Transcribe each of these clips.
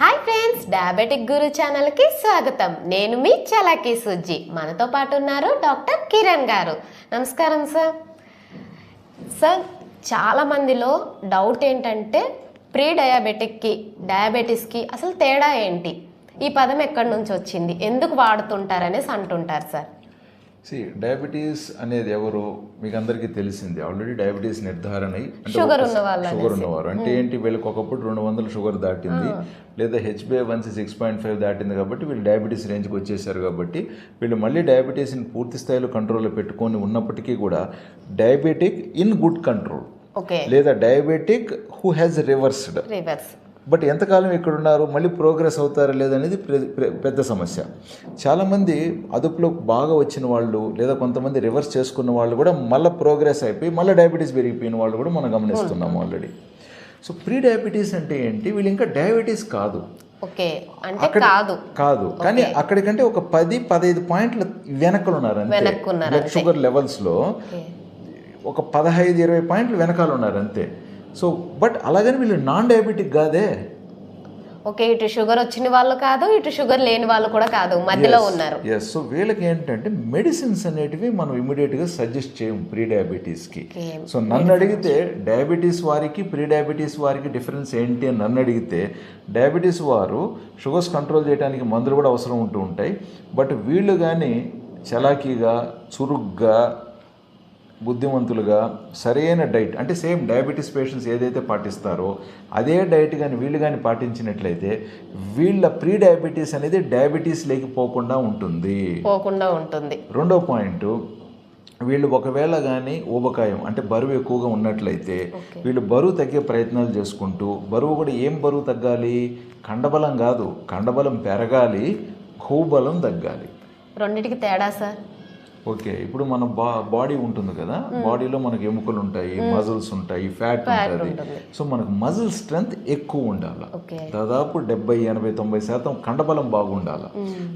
Hi friends diabetic గురు ఛానల్కి స్వాగతం. నేను మీ చలాకీ సుజ్జి. మనతో పాటు ఉన్నారు డాక్టర్ కిరణ్ గారు. నమస్కారం సార్. సార్ చాలా మందిలో డౌట్ ఏంటంటే ప్రీ డయాబెటిక్కి డయాబెటీస్కి అసలు తేడా ఏంటి? ఈ పదం ఎక్కడి నుంచి వచ్చింది? ఎందుకు వాడుతుంటారనేసి అంటుంటారు సార్. సి డయాబెటీస్ అనేది ఎవరు మీకు అందరికీ తెలిసింది. ఆల్రెడీ డయాబెటీస్ నిర్ధారణ షుగర్ ఉన్నవారు. అంటే ఏంటి వీళ్ళకి ఒకప్పుడు రెండు వందల షుగర్ దాటింది. లేదా H B A one six point five దాటింది కాబట్టి వీళ్ళు డయాబెటీస్ రేంజ్కి వచ్చేసారు కాబట్టి వీళ్ళు మళ్ళీ డయాబెటీస్ని పూర్తి స్థాయిలో కంట్రోల్లో పెట్టుకొని ఉన్నప్పటికీ కూడా డయాబెటిక్ ఇన్ గుడ్ కంట్రోల్ లేదా diabetic who has reversed reverse but ఎంతకాలం ఇక్కడ ఉన్నారు? మళ్ళీ ప్రోగ్రెస్ అవుతారా లేదనేది పెద్ద సమస్య. చాలామంది అదుపులో బాగా వచ్చిన వాళ్ళు లేదా కొంతమంది రివర్స్ చేసుకున్న వాళ్ళు కూడా మళ్ళీ ప్రోగ్రెస్ అయిపోయి మళ్ళీ డయాబెటీస్ పెరిగిపోయిన వాళ్ళు కూడా మనం గమనిస్తున్నాము ఆల్రెడీ. సో ప్రీ డయాబెటీస్ అంటే ఏంటి? వీళ్ళు ఇంకా డయాబెటీస్ కాదు. ఓకే. అంటే కాదు. కాదు. కానీ అక్కడికంటే ఒక పది పదహైదు పాయింట్ల వెనకలు ఉన్నారు అంతే షుగర్ లెవెల్స్లో ఒక పదహైదు ఇరవై పాయింట్లు వెనకాల ఉన్నారు అంతే సో బట్ అలాగని వీళ్ళు నాన్ డయాబెటిక్ కాదే? ఓకే ఇటు షుగర్ వచ్చిన వాళ్ళు కాదు ఇటు షుగర్ లేని వాళ్ళు కూడా కాదు మధ్యలో ఉన్నారు. ఎస్ సో వీళ్ళకి ఏంటంటే మెడిసిన్స్ అనేటివి మనం ఇమీడియట్గా సజెస్ట్ చేయం ప్రీ డయాబెటీస్కి సో నన్ను అడిగితే డయాబెటీస్ వారికి ప్రీ డయాబెటీస్ వారికి డిఫరెన్స్ ఏంటి అని నన్ను అడిగితే డయాబెటీస్ వారు షుగర్స్ కంట్రోల్ చేయడానికి మందులు కూడా అవసరం ఉంటూ ఉంటాయి. బట్ వీళ్ళు కానీ చలాకీగా చురుగ్గా బుద్ధిమంతులుగా సరైన డైట్ అంటే సేమ్ డయాబెటీస్ పేషెంట్స్ ఏదైతే పాటిస్తారో అదే డైట్ కానీ వీళ్ళు కానీ పాటించినట్లయితే వీళ్ళ ప్రీ డయాబెటీస్ అనేది డయాబెటీస్ లేకపోకుండా ఉంటుంది. పోకుండా ఉంటుంది. రెండో పాయింట్ వీళ్ళు ఒకవేళ కానీ ఊబకాయం అంటే బరువు ఎక్కువగా ఉన్నట్లయితే వీళ్ళు బరువు తగ్గే ప్రయత్నాలు చేసుకుంటూ బరువు కూడా ఏం బరువు తగ్గాలి? కండబలం కాదు కండబలం పెరగాలి బలం తగ్గాలి. రెండిటికి తేడా సార్? ఓకే ఇప్పుడు మన బా బాడీ ఉంటుంది కదా బాడీలో మనకు ఎముకలు ఉంటాయి మజిల్స్ ఉంటాయి ఫ్యాట్ ఉంటుంది. సో మనకు మజిల్ స్ట్రెంగ్త్ ఎక్కువ ఉండాలి. దాదాపు డెబ్బై ఎనభై తొంభై శాతం కండబలం బాగుండాలి.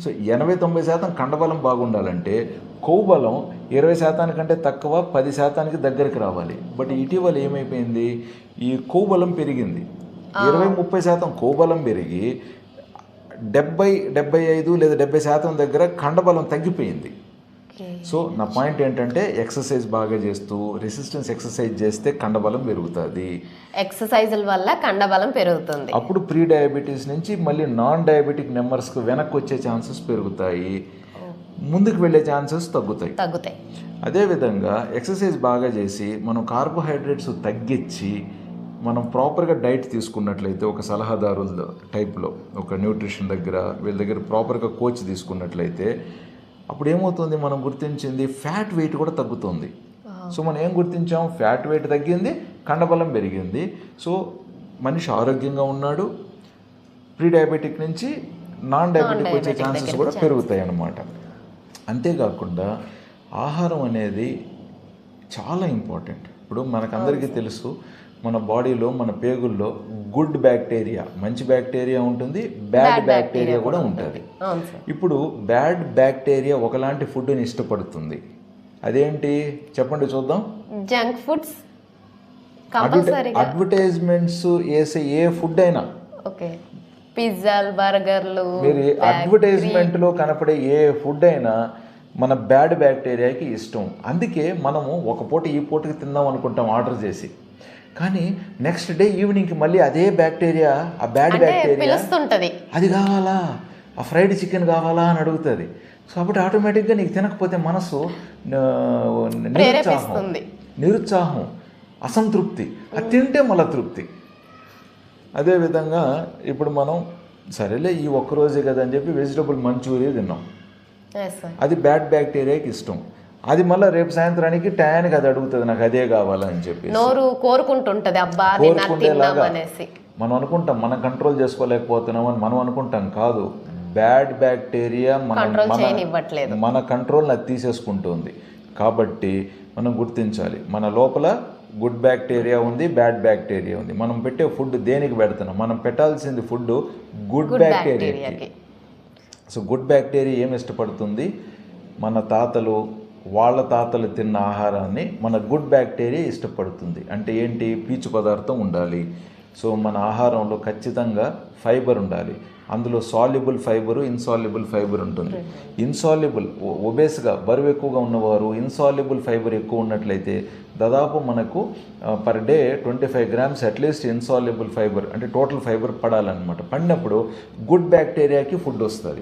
సో ఎనభై తొంభై శాతం కండబలం బాగుండాలంటే కొవ్వు బలం ఇరవై శాతానికంటే తక్కువ పది శాతానికి దగ్గరికి రావాలి. బట్ ఇటీవల ఏమైపోయింది? ఈ కొవ్వు బలం పెరిగింది ఇరవై ముప్పై శాతం కొవ్వు బలం పెరిగి డెబ్బై డెబ్బై ఐదు లేదా డెబ్బై శాతం దగ్గర కండబలం తగ్గిపోయింది. సో నా పాయింట్ ఏంటంటే ఎక్సర్సైజ్ బాగా చేస్తూ రెసిస్టెన్స్ ఎక్సర్సైజ్ చేస్తే కండబలం పెరుగుతుంది. ఎక్సర్సైజుల వల్ల కండబలం పెరుగుతుంది. అప్పుడు ప్రీ డయాబెటీస్ నుంచి మళ్ళీ నాన్ డయాబెటిక్ నెంబర్స్కి వెనక్కి వచ్చే ఛాన్సెస్ పెరుగుతాయి. ముందుకు వెళ్ళే ఛాన్సెస్ తగ్గుతాయి. తగ్గుతాయి. అదేవిధంగా ఎక్సర్సైజ్ బాగా చేసి మనం కార్బోహైడ్రేట్స్ తగ్గించి మనం ప్రాపర్గా డైట్ తీసుకున్నట్లయితే ఒక సలహాదారుల టైప్లో ఒక న్యూట్రిషన్ దగ్గర వీళ్ళ దగ్గర ప్రాపర్గా కోచ్ తీసుకున్నట్లయితే అప్పుడు ఏమవుతుంది మనం గుర్తించింది ఫ్యాట్ వెయిట్ కూడా తగ్గుతుంది. సో మనం ఏం గుర్తించాం? ఫ్యాట్ వెయిట్ తగ్గింది కండబలం పెరిగింది. సో మనిషి ఆరోగ్యంగా ఉన్నాడు. ప్రీ డయాబెటిక్ నుంచి నాన్ డయాబెటిక్ వచ్చే ఛాన్సెస్ కూడా పెరుగుతాయి అన్నమాట అంతేకాకుండా ఆహారం అనేది చాలా ఇంపార్టెంట్. ఇప్పుడు మనకందరికీ తెలుసు మన బాడీలో మన పేగుల్లో గుడ్ బ్యాక్టీరియా మంచి బ్యాక్టీరియా ఉంటుంది బ్యాడ్ బ్యాక్టీరియా కూడా ఉంటుంది. ఇప్పుడు బ్యాడ్ బ్యాక్టీరియా ఒకలాంటి ఫుడ్ని ఇష్టపడుతుంది. అదేంటి? చెప్పండి చూద్దాం. జంక్ ఫుడ్స్ అడ్వర్టైజ్మెంట్స్ వేసే ఏ ఫుడ్ అయినా. ఓకే. పిజ్జాలు బర్గర్లు మీరు అడ్వర్టైజ్మెంట్లో కనపడే ఏ ఫుడ్ అయినా మన బ్యాడ్ బ్యాక్టీరియాకి ఇష్టం. అందుకే మనము ఒక పూట ఈ పూటకి తిందాం అనుకుంటాం ఆర్డర్ చేసి. కానీ నెక్స్ట్ డే ఈవినింగ్కి మళ్ళీ అదే బ్యాక్టీరియా ఆ బ్యాడ్ బ్యాక్టీరియా అది కావాలా? ఆ ఫ్రైడ్ చికెన్ కావాలా అని అడుగుతుంది. సో కాబట్టి ఆటోమేటిక్గా నీకు తినకపోతే మనసు నిరుత్సాహం. నిరుత్సాహం అసంతృప్తి. అది తింటే మళ్ళా తృప్తి. అదేవిధంగా ఇప్పుడు మనం సరేలే ఈ ఒక్క రోజే కదా అని చెప్పి వెజిటబుల్ మంచూరియా తిన్నాం. అది బ్యాడ్ బ్యాక్టీరియాకి ఇష్టం. అది మళ్ళీ రేపు సాయంత్రానికి టయానికి అది అడుగుతుంది నాకు అదే కావాలని చెప్పి నోరు కోరుకుంటుంటది అబ్బా అనేసి. మనం అనుకుంటాం మనం కంట్రోల్ చేసుకోలేకపోతున్నాం అని మనం అనుకుంటాం కాదు. బ్యాడ్ బ్యాక్టీరియా మన మన మన కంట్రోల్ని అది తీసేసుకుంటుంది. కాబట్టి మనం గుర్తించాలి మన లోపల గుడ్ బ్యాక్టీరియా ఉంది బ్యాడ్ బ్యాక్టీరియా ఉంది. మనం పెట్టే ఫుడ్ దేనికి పెడుతున్నాం? మనం పెట్టాల్సింది ఫుడ్ గుడ్ బ్యాక్టీరియాకి. సో గుడ్ బ్యాక్టీరియా ఏమి ఇష్టపడుతుంది? మన తాతలు వాళ్ళ తాతలు తిన్న ఆహారాన్ని మన గుడ్ బ్యాక్టీరియా ఇష్టపడుతుంది. అంటే ఏంటి? పీచు పదార్థం ఉండాలి. సో మన ఆహారంలో ఖచ్చితంగా ఫైబర్ ఉండాలి. అందులో సాల్యుబుల్ ఫైబరు ఇన్సాల్యుబుల్ ఫైబర్ ఉంటుంది. ఇన్సాల్యుబుల్ ఒబేస్గా బరువు ఎక్కువగా ఉన్నవారు ఇన్సాల్యుబుల్ ఫైబర్ ఎక్కువ ఉన్నట్లయితే దాదాపు మనకు per day twenty five grams at least insoluble fibre అంటే టోటల్ ఫైబర్ పడాలన్నమాట. పడినప్పుడు గుడ్ బ్యాక్టీరియాకి ఫుడ్ వస్తుంది.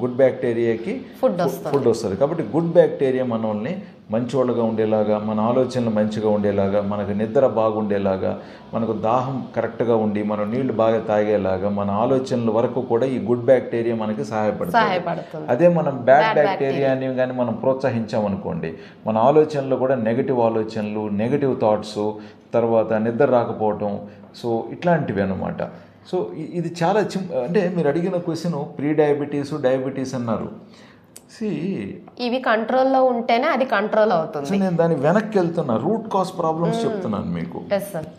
గుడ్ బ్యాక్టీరియాకి ఫుడ్ ఫుడ్ వస్తుంది. కాబట్టి గుడ్ బ్యాక్టీరియా మనల్ని మంచోళ్ళగా ఉండేలాగా మన ఆలోచనలు మంచిగా ఉండేలాగా మనకు నిద్ర బాగుండేలాగా మనకు దాహం కరెక్ట్గా ఉండి మనం నీళ్ళు బాగా తాగేలాగా మన ఆలోచనల వరకు కూడా ఈ గుడ్ బ్యాక్టీరియా మనకి సహాయపడుతుంది. అదే మనం బ్యాడ్ బ్యాక్టీరియాని కానీ మనం ప్రోత్సహించామనుకోండి మన ఆలోచనలు కూడా నెగటివ్ ఆలోచనలు నెగటివ్ థాట్స్ తర్వాత నిద్ర రాకపోవటం సో ఇట్లాంటివి అన్నమాట. సో ఇది చాలా చిం అంటే మీరు అడిగిన క్వశ్చన్ ప్రీ డయాబెటీస్ డయాబెటీస్ అన్నారు. సి ఇవి కంట్రోల్లో ఉంటేనే అది కంట్రోల్ అవుతుంది. నేను దాని వెనక్కి వెళ్తున్నా. రూట్ కాజ్ ప్రాబ్లమ్స్ చెప్తున్నాను మీకు.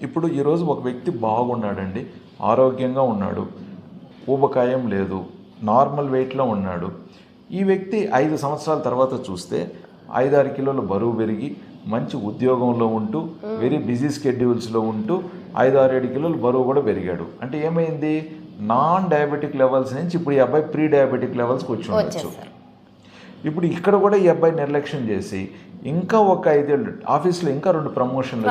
ఇప్పుడు ఈరోజు ఒక వ్యక్తి బాగున్నాడండి. ఆరోగ్యంగా ఉన్నాడు. ఊబకాయం లేదు. నార్మల్ వెయిట్లో ఉన్నాడు. ఈ వ్యక్తి ఐదు సంవత్సరాల తర్వాత చూస్తే ఐదారు కిలోల బరువు పెరిగి మంచి ఉద్యోగంలో ఉంటూ వెరీ బిజీ స్కెడ్యూల్స్లో ఉంటూ ఐదు ఆరు ఏడు కిలోలు బరువు కూడా పెరిగాడు. అంటే ఏమైంది? నాన్ డయాబెటిక్ లెవెల్స్ నుంచి ఇప్పుడు ఈ అబ్బాయి ప్రీ డయాబెటిక్ లెవెల్స్కి వచ్చి ఉండొచ్చు. ఇప్పుడు ఇక్కడ కూడా ఈ అబ్బాయి నిర్లక్ష్యం చేసి ఇంకా ఒక ఐదేళ్ళు ఆఫీస్లో ఇంకా రెండు ప్రమోషన్లు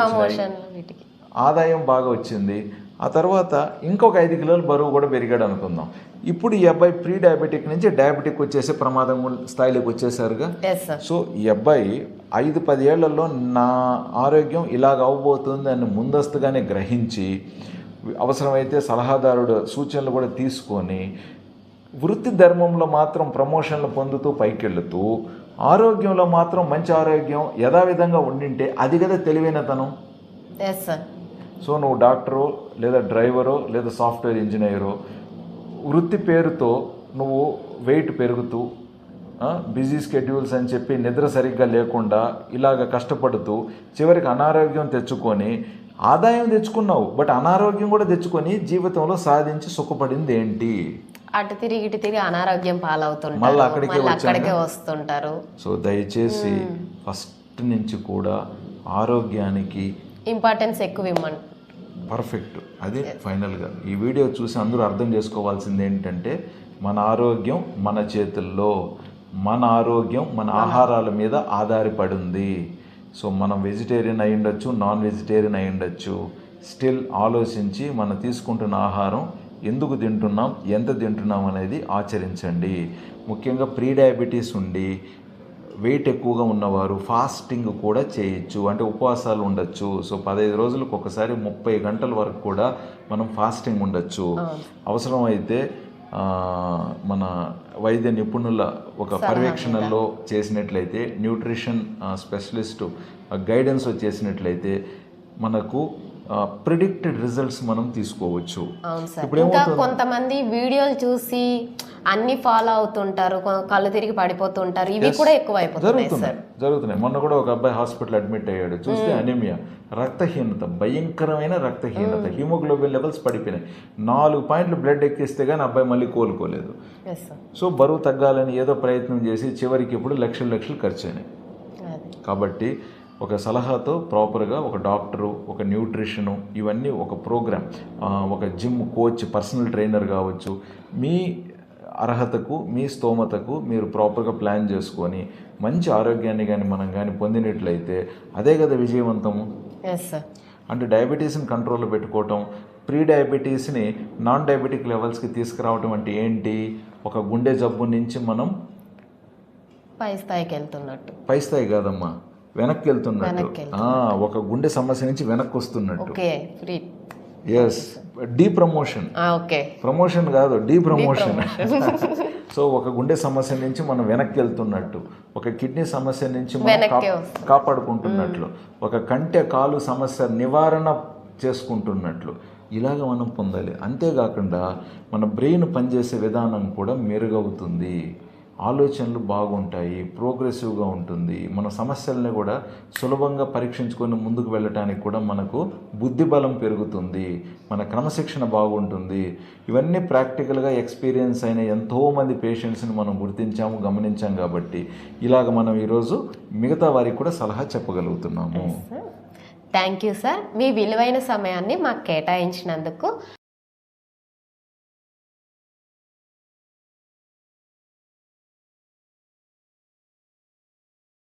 వీటికి. ఆదాయం బాగా వచ్చింది. ఆ తర్వాత ఇంకొక ఐదు కిలోలు బరువు కూడా పెరిగాడు అనుకుందాం. ఇప్పుడు ఈ అబ్బాయి ప్రీ డయాబెటిక్ నుంచి డయాబెటిక్ వచ్చేసే ప్రమాదం స్థాయిలోకి వచ్చేసారుగా. సో ఈ అబ్బాయి ఐదు పది ఏళ్ళలో నా ఆరోగ్యం ఇలాగ అవ్వబోతుంది అని ముందస్తుగానే గ్రహించి అవసరమైతే సలహాదారుడు సూచనలు కూడా తీసుకొని వృత్తి ధర్మంలో మాత్రం ప్రమోషన్లు పొందుతూ పైకెళ్తూ ఆరోగ్యంలో మాత్రం మంచి ఆరోగ్యం యథావిధంగా ఉండింటే అది కదా తెలివైనతనం. సో నువ్వు డాక్టరో లేదా డ్రైవరో లేదా సాఫ్ట్వేర్ ఇంజనీరో వృత్తి పేరుతో నువ్వు వెయిట్ పెరుగుతూ బిజీ స్కెడ్యూల్స్ అని చెప్పి నిద్ర సరిగ్గా లేకుండా ఇలాగ కష్టపడుతూ చివరికి అనారోగ్యం తెచ్చుకొని ఆదాయం తెచ్చుకున్నావు బట్ అనారోగ్యం కూడా తెచ్చుకొని జీవితంలో సాధించి సుఖపడింది ఏంటి? అటు తిరిగి ఇటు తిరిగి అనారోగ్యం పాలవుతుంటారు మళ్ళీ అక్కడికే. అక్కడికే వస్తుంటారు. సో దయచేసి ఫస్ట్ నుంచి కూడా ఆరోగ్యానికి ఇంపార్టెన్స్ ఎక్కువ ఇవ్వమండి పర్ఫెక్ట్. అది ఫైనల్గా. ఈ వీడియో చూసి అందరూ అర్థం చేసుకోవాల్సింది ఏంటంటే మన ఆరోగ్యం మన చేతుల్లో మన ఆరోగ్యం మన ఆహారాల మీద ఆధారపడి ఉంది సో మనం వెజిటేరియన్ అయి ఉండొచ్చు నాన్ వెజిటేరియన్ అయి ఉండొచ్చు. స్టిల్ ఆలోచించి మనం తీసుకుంటున్న ఆహారం ఎందుకు తింటున్నాం ఎంత తింటున్నాం అనేది ఆచరించండి. ముఖ్యంగా ప్రీ డయాబెటీస్ ఉండి వెయిట్ ఎక్కువగా ఉన్నవారు ఫాస్టింగ్ కూడా చేయొచ్చు. అంటే ఉపవాసాలు ఉండొచ్చు. సో పదహైదు రోజులకు ఒకసారి ముప్పై గంటల వరకు కూడా మనం ఫాస్టింగ్ ఉండొచ్చు. అవసరం అయితే మన వైద్య నిపుణుల ఒక పర్యవేక్షణలో చేసినట్లయితే న్యూట్రిషన్ స్పెషలిస్టు గైడెన్స్ చేసినట్లయితే మనకు ప్రిడిక్టెడ్ రిజల్ట్స్ మనం తీసుకోవచ్చు. ఇప్పుడు ఇంకా? కొంతమంది వీడియోలు చూసి అన్ని ఫాలో అవుతుంటారు కళ్ళు తిరిగి పడిపోతుంటారు. ఇవి కూడా ఎక్కువ జరుగుతున్నాయి జరుగుతున్నాయి. మొన్న కూడా ఒక అబ్బాయి హాస్పిటల్ అడ్మిట్ అయ్యాడు. చూస్తే అనిమియా రక్తహీనత భయంకరమైన రక్తహీనత హిమోగ్లోబిన్ లెవెల్స్ పడిపోయినాయి. నాలుగు పాయింట్లు బ్లడ్ ఎక్కిస్తే కానీ అబ్బాయి మళ్ళీ కోలుకోలేదు. సో బరువు తగ్గాలని ఏదో ప్రయత్నం చేసి చివరికి ఇప్పుడు లక్షలు లక్షలు ఖర్చు అయినాయి. కాబట్టి ఒక సలహాతో ప్రాపర్గా ఒక డాక్టరు ఒక న్యూట్రిషను ఇవన్నీ ఒక ప్రోగ్రామ్ ఒక జిమ్ కోచ్ పర్సనల్ ట్రైనర్ కావచ్చు. మీ అర్హతకు మీ స్తోమతకు మీరు ప్రాపర్గా ప్లాన్ చేసుకొని మంచి ఆరోగ్యాన్ని కానీ మనం కానీ పొందినట్లయితే అదే కదా విజయవంతము. అంటే డయాబెటీస్ని కంట్రోల్లో పెట్టుకోవటం ప్రీ డయాబెటీస్ని నాన్ డయాబెటిక్ లెవెల్స్కి తీసుకురావటం అంటే ఏంటి? ఒక గుండె జబ్బు నుంచి మనం పై స్థాయికి వెళ్తున్నట్టు. పై స్థాయి కాదమ్మా. వెనక్కి వెళ్తున్నట్టు ఒక గుండె సమస్య నుంచి వెనక్కి వస్తున్నట్టు ఎస్ డీ ప్రమోషన్ ప్రమోషన్ కాదు డీ ప్రమోషన్ సో ఒక గుండె సమస్య నుంచి మనం వెనక్కి వెళ్తున్నట్టు ఒక కిడ్నీ సమస్య నుంచి మనం కాపాడుకుంటున్నట్లు. ఒక కంటె కాలు సమస్య నివారణ చేసుకుంటున్నట్లు. ఇలాగ మనం పొందాలి. అంతేకాకుండా మన బ్రెయిన్ పనిచేసే విధానం కూడా మెరుగవుతుంది. ఆలోచనలు బాగుంటాయి ప్రోగ్రెసివ్గా ఉంటుంది. మన సమస్యల్ని కూడా సులభంగా పరీక్షించుకొని ముందుకు వెళ్ళటానికి కూడా మనకు బుద్ధి బలం పెరుగుతుంది. మన క్రమశిక్షణ బాగుంటుంది. ఇవన్నీ ప్రాక్టికల్గా ఎక్స్పీరియన్స్ అయిన ఎంతోమంది పేషెంట్స్ని మనం గుర్తించాము గమనించాం కాబట్టి ఇలాగ మనం ఈరోజు మిగతా వారికి కూడా సలహా చెప్పగలుగుతున్నాము. థ్యాంక్ యూ సార్ మీ విలువైన సమయాన్ని మాకు కేటాయించినందుకు